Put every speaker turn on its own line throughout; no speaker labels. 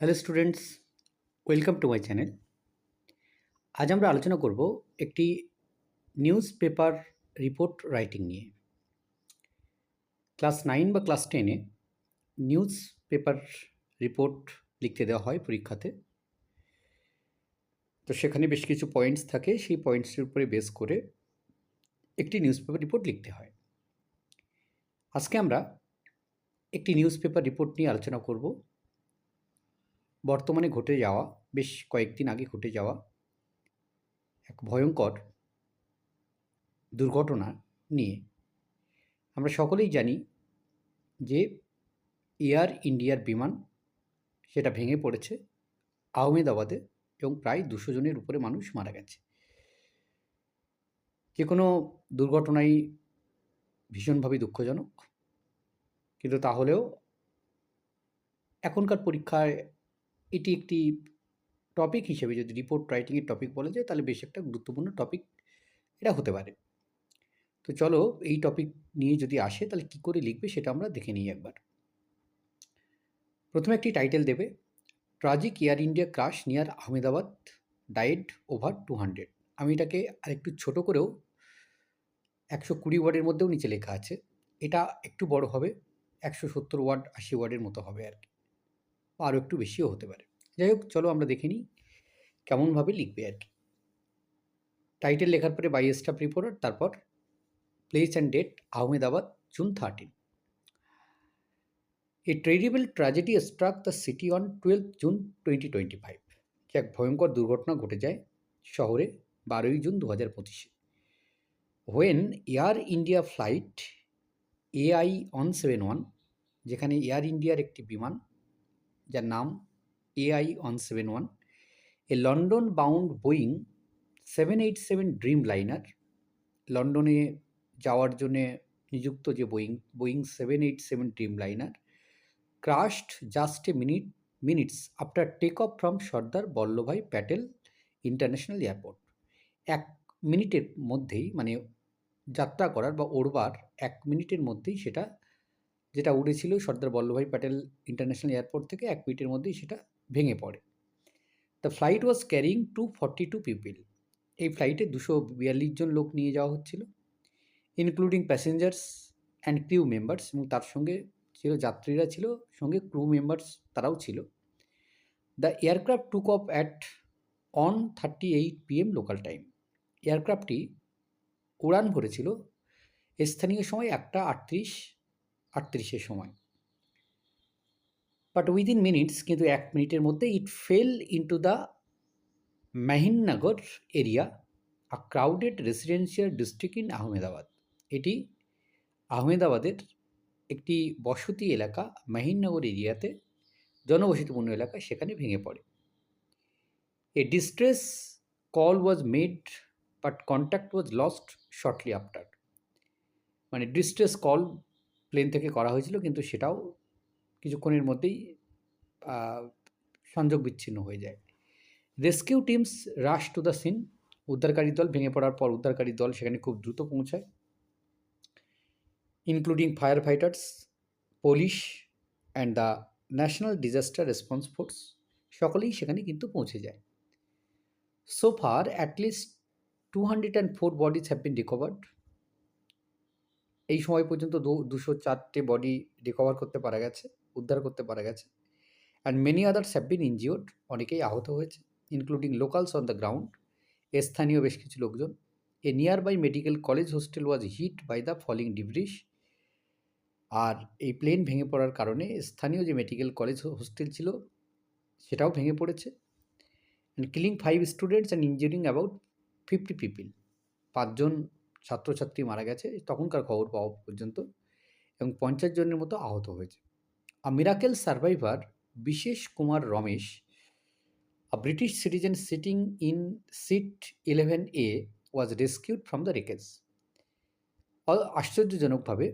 Hello students welcome to my channel আজ আমরা আলোচনা করব একটি নিউজ পেপার রিপোর্ট রাইটিং নিয়ে। ক্লাস নাইন বা ক্লাস টেনে নিউজ পেপার রিপোর্ট লিখতে দেওয়া হয় পরীক্ষাতে। তো সেখানে বেশ কিছু পয়েন্টস থাকে, সেই পয়েন্টসের উপরে বেস করে একটি নিউজ পেপার রিপোর্ট লিখতে হয়। আজকে আমরা একটি নিউজ পেপার রিপোর্ট নিয়ে আলোচনা করব। বর্তমানে ঘটে যাওয়া, বেশ কয়েকদিন আগে ঘটে যাওয়া এক ভয়ঙ্কর দুর্ঘটনা নিয়ে। আমরা সকলেই জানি যে এয়ার ইন্ডিয়ার বিমান সেটা ভেঙে পড়েছে আহমেদাবাদে এবং প্রায় দুশো জনের উপরে মানুষ মারা গেছে। যে কোনো দুর্ঘটনাই ভীষণভাবে দুঃখজনক। কিন্তু তাহলেও এখনকার পরীক্ষায় এটি একটি টপিক হিসেবে যদি রিপোর্ট রাইটিংয়ের টপিক বলা যায়, তাহলে বেশ একটা গুরুত্বপূর্ণ টপিক এটা হতে পারে। তো চলো এই টপিক নিয়ে যদি আসে, তাহলে কী করে লিখবে সেটা আমরা দেখে নিই একবার। প্রথমে একটি টাইটেল দেবে tragic Air India crash near Ahmedabad died over two hundred আমি এটাকে আরেকটু ছোট করেও একশো কুড়ি ওয়ার্ডের মধ্যেও নিচে লেখা আছে। এটা একটু বড় হবে, একশো সত্তর ওয়ার্ড, আশি ওয়ার্ডের মতো হবে আর কি। বা আরও একটু বেশিও হতে পারে। যাই হোক, চলো আমরা দেখে নিই কেমনভাবে লিখবে আর কি। টাইটেল লেখার পরে বাই স্টাফ রিপোর্টার তারপর place and date Ahmedabad June thirteen a terrible tragedy struck the city on twelve June twenty twenty five এক ভয়ঙ্কর দুর্ঘটনা ঘটে যায় শহরে বারোই জুন দু হাজার পঁচিশে when Air India flight A I one seven one যেখানে এয়ার ইন্ডিয়ার একটি বিমান যার নাম A I one seven one a London bound Boeing seven eight seven Dreamliner লন্ডনে যাওয়ার জন্যে নিযুক্ত যে Boeing Boeing seven eight seven Dreamliner crashed just a minute minutes after take off from Sardar Vallabhbhai Patel international airport এক মিনিটের মধ্যেই মানে যাত্রা করার বা ওড়বার এক মিনিটের মধ্যেই সেটা যেটা উড়েছিল সর্দার বল্লভাই প্যাটেল ইন্টারন্যাশনাল এয়ারপোর্ট থেকে এক মিনিটের মধ্যেই সেটা ভেঙে পড়ে। The flight was carrying two forty two people এই ফ্লাইটে দুশো বিয়াল্লিশ জন লোক নিয়ে যাওয়া হচ্ছিল including passengers and crew members এবং তার সঙ্গে ছিল, যাত্রীরা ছিল, সঙ্গে ক্রু মেম্বার্স তারাও ছিল। The aircraft took off at on thirty eight PM local time এয়ারক্রাফটটি উড়ান ভরেছিল। স্থানীয় সময় একটা আটত্রিশ আটত্রিশের সময়। বাট উইদিন মিনিটস কিন্তু এক মিনিটের মধ্যে it fell into the Mahinnagar area a crowded residential district in Ahmedabad এটি আহমেদাবাদের একটি বসতি এলাকা মাহিননগর এরিয়াতে, জনবসতিপূর্ণ এলাকা সেখানে ভেঙে পড়ে। A distress call was made but contact was lost shortly after মানে ডিস্ট্রেস কল প্লেন থেকে করা হয়েছিল, কিন্তু সেটাও কিছুক্ষণের মধ্যেই সংযোগ বিচ্ছিন্ন হয়ে যায়। Rescue teams rush to the scene উদ্ধারকারী দল ভেঙে পড়ার পর উদ্ধারকারী দল সেখানে খুব দ্রুত পৌঁছায়। Including firefighters police and the national disaster response force সকলেই সেখানে কিন্তু পৌঁছে যায়। So far at least two hundred and four bodies have been recovered এই সময় পর্যন্ত দুশো চারটে বডি রিকভার করতে পারা গেছে, উদ্ধার করতে পারা গেছে। And many others have been injured অনেকেই আহত হয়েছে including locals on the ground স্থানীয় বেশ কিছু লোকজন। A nearby medical college hostel was hit by the falling debris আর এই প্লেন ভেঙে পড়ার কারণে স্থানীয় যে মেডিকেল কলেজ হোস্টেল ছিল, সেটাও ভেঙে পড়েছে। And killing five students and injuring about fifty people পাঁচজন ছাত্রছাত্রী মারা গেছে, তখনকার খবর পাওয়া পর্যন্ত এবং পঞ্চাশ জনের মতো আহত হয়েছে। A miracle survivor Vishwash Kumar Ramesh British citizen sitting in seat eleven A was rescued from the wreckage আশ্চর্যজনকভাবে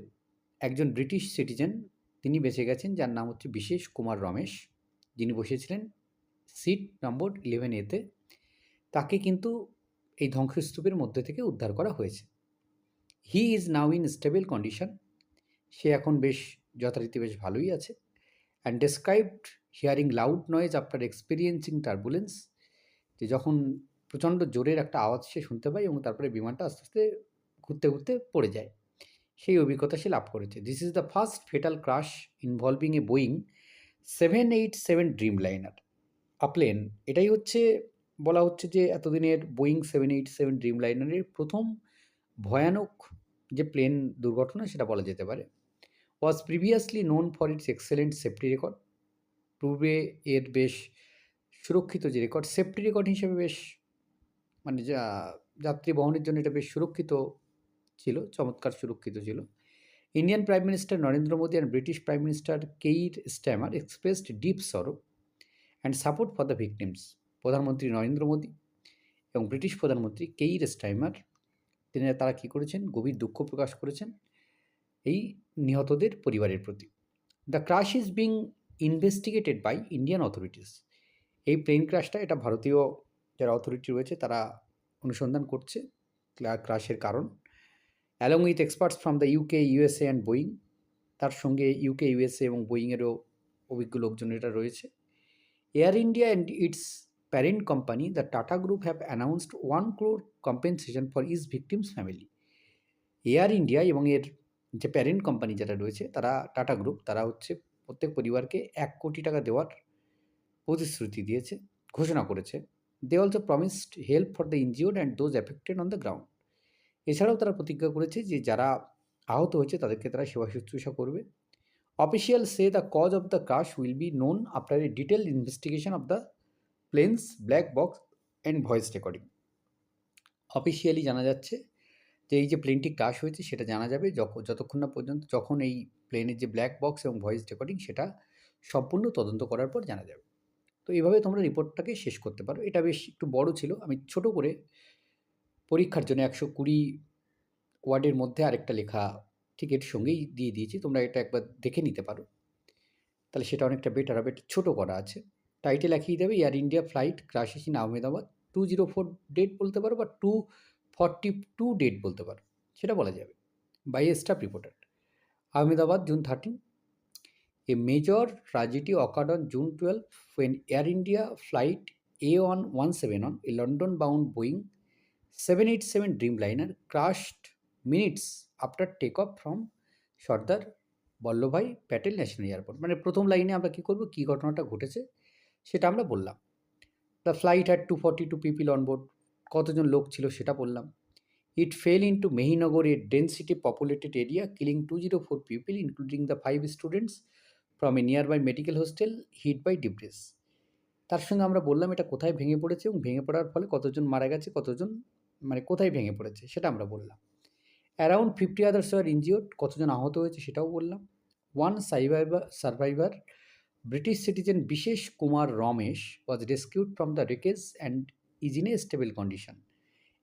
একজন ব্রিটিশ সিটিজেন তিনি বেঁচে গেছেন, যার নাম হচ্ছে বিশেষ কুমার রমেশ। যিনি বসেছিলেন সিট নম্বর ইলেভেন এতে তাকে কিন্তু এই ধ্বংসস্তূপের মধ্যে থেকে উদ্ধার করা হয়েছে। He is now in stable condition সে এখন বেশ যথারীতি বেশ ভালোই আছে। And described hearing loud noise after experiencing turbulence যে যখন প্রচণ্ড জোরের একটা আওয়াজ সে শুনতে পায় এবং তারপরে বিমানটা আস্তে আস্তে ঘুরতে ঘুরতে পড়ে যায়। সেই অভিজ্ঞতা সে লাভ করেছে। This is the first fatal crash involving a Boeing seven eight seven Dreamliner plane এটাই হচ্ছে, বলা হচ্ছে যে এতদিনের বোয়িং সেভেন এইট সেভেন ড্রিম লাইনারের প্রথম ভয়ানক যে প্লেন দুর্ঘটনা সেটা বলা যেতে পারে was previously known for its excellent safety record পূর্বে এর বেশ সুরক্ষিত যে রেকর্ড সেফটি রেকর্ড হিসেবে বেশ মানে যা, যাত্রী বহনের জন্য এটা বেশ সুরক্ষিত ছিল, চমৎকার সুরক্ষিত ছিল। Indian prime minister Narendra Modi and British prime minister Keir Starmer expressed deep sorrow and support for the victims প্রধানমন্ত্রী নরেন্দ্র মোদী এবং ব্রিটিশ প্রধানমন্ত্রী কেইর স্টাইমার তিনি তারা কী করেছেন? গভীর দুঃখ প্রকাশ করেছেন এই নিহতদের পরিবারের প্রতি। The crash is being investigated by Indian authorities এই প্লেন ক্রাশটা এটা ভারতীয় যারা অথরিটি রয়েছে তারা অনুসন্ধান করছে ক্রাশের কারণ। Along with experts from the UK USA and Boeing তার সঙ্গে ইউকে ইউএসএ এবং বোয়িংয়েরও অভিজ্ঞ লোকজন এটা রয়েছে। Air India and its parent company the Tata group have announced one crore compensation for is victims family Air India এবং এর যে প্যারেন্ট কোম্পানি যারা রয়েছে, তারা টাটা গ্রুপ তারা হচ্ছে প্রত্যেক পরিবারকে এক কোটি টাকা দেওয়ার প্রতিশ্রুতি দিয়েছে, ঘোষণা করেছে। They also promised help for the injured and those affected on the ground এছাড়াও তারা প্রতিজ্ঞা করেছে যে যারা আহত হয়েছে, তাদেরকে তারা সেবা শুশ্রূষা করবে। Official say the cause of the crash will be known after a detail investigation of the plane's black box and voice recording officially জানা যাচ্ছে যে এই যে প্লেনটি ক্রাশ হয়েছে সেটা জানা যাবে যতক্ষণ না পর্যন্ত যখন এই প্লেনের যে ব্ল্যাক বক্স এবং ভয়েস রেকর্ডিং সেটা সম্পূর্ণ তদন্ত করার পর জানা যাবে। তো এইভাবে তোমরা রিপোর্টটাকে শেষ করতে পারো। এটা বেশ একটু বড় ছিল। আমি ছোট করে পরীক্ষার জন্য একশো কুড়ি ওয়ার্ডের মধ্যে আরেকটা লেখা ঠিক এর সঙ্গেই দিয়ে দিয়েছি। তোমরা এটা একবার দেখে নিতে পারো। তাহলে সেটা অনেকটা বেটার হবে। ছোটো করা আছে। টাইটেল লিখিয়ে দেবে Air India flight crashes in Ahmedabad two zero four date বলতে পারো বা টু ফর্টি টু ডেট বলতে পারো, সেটা বলা যাবে by a staff reporter Ahmedabad June thirteen a major tragedy occurred June twelve when Air India flight A one one seven on a London bound Boeing seven eight seven Dreamliner crashed minutes after take off from Sardar Vallabhbhai Patel national airport মানে প্রথম লাইনে আমরা কী করব? কী ঘটনাটা ঘটেছে? সেটা আমরা বললাম। The flight had two forty two people onboard কতজন লোক ছিল সেটা বললাম। It fell into Mehinagar a density populated area killing two zero four people including the five students from a nearby medical hostel hit by debris তার সঙ্গে আমরা বললাম, এটা কোথায় ভেঙে পড়েছে? এবং ভেঙে পড়ার ফলে কতজন মারা গেছে, কতজন মানে কোথায় ভেঙে পড়েছে, সেটা আমরা বললাম। Around fifty others are injured কতজন আহত হয়েছে সেটাও বললাম। One survivor survivor British citizen Vishwash Kumar Ramesh was rescued from the wreckage and is in a stable condition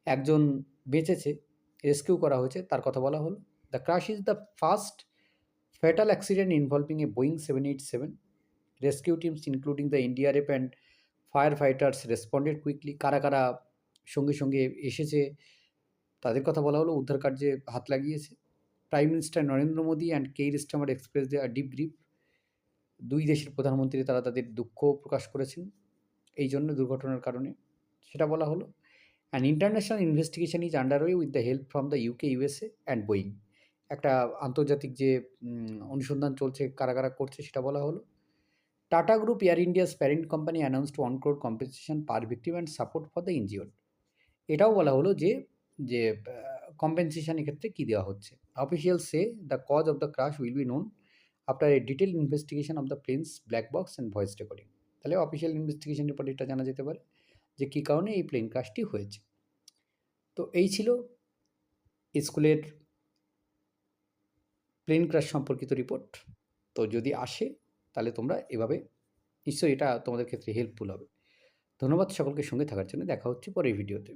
একজন বেঁচেছে রেস্কিউ করা হয়েছে, তার কথা বলা হলো। The crash is the first fatal accident involving a Boeing seven eight seven rescue teams including the NDRF and firefighters responded quickly কারা কারা সঙ্গে সঙ্গে এসেছে, তাদের কথা বলা হলো। উদ্ধার কার্যে হাত লাগিয়েছে। Prime minister Narendra Modi and Keir Starmer express they are deep grip দুই দেশের প্রধানমন্ত্রী তারা তাদের দুঃখ প্রকাশ করেছেন এই জন্য দুর্ঘটনার কারণে। সেটা বলা হলো and international investigation is under way with the help from the UK USA and Boeing একটা আন্তর্জাতিক যে অনুসন্ধান চলছে কারা কারা করছে, সেটা বলা হলো Tata group Air India's parent company announced one crore compensation per victim and support for the injured এটাও বলা হলো যে যে কম্পেনসেশন এক্ষেত্রে কী দেওয়া হচ্ছে? Official say the cause of the crash will be known after a detail investigation of the plane's black box and voice recording তাহলে অফিসিয়াল ইনভেস্টিগেশন রিপোর্ট এটা জানা যেতে পারে যে কী কারণে এই প্লেন ক্রাশটি হয়েছে। তো এই ছিল স্কুলের প্লেন ক্রাশ সম্পর্কিত রিপোর্ট তো যদি আসে, তাহলে তোমরা এভাবে নিশ্চয়ই এটা তোমাদের ক্ষেত্রে হেল্পফুল হবে। ধন্যবাদ সকলকে সঙ্গে থাকার জন্য। দেখা হচ্ছে পরের ভিডিওতে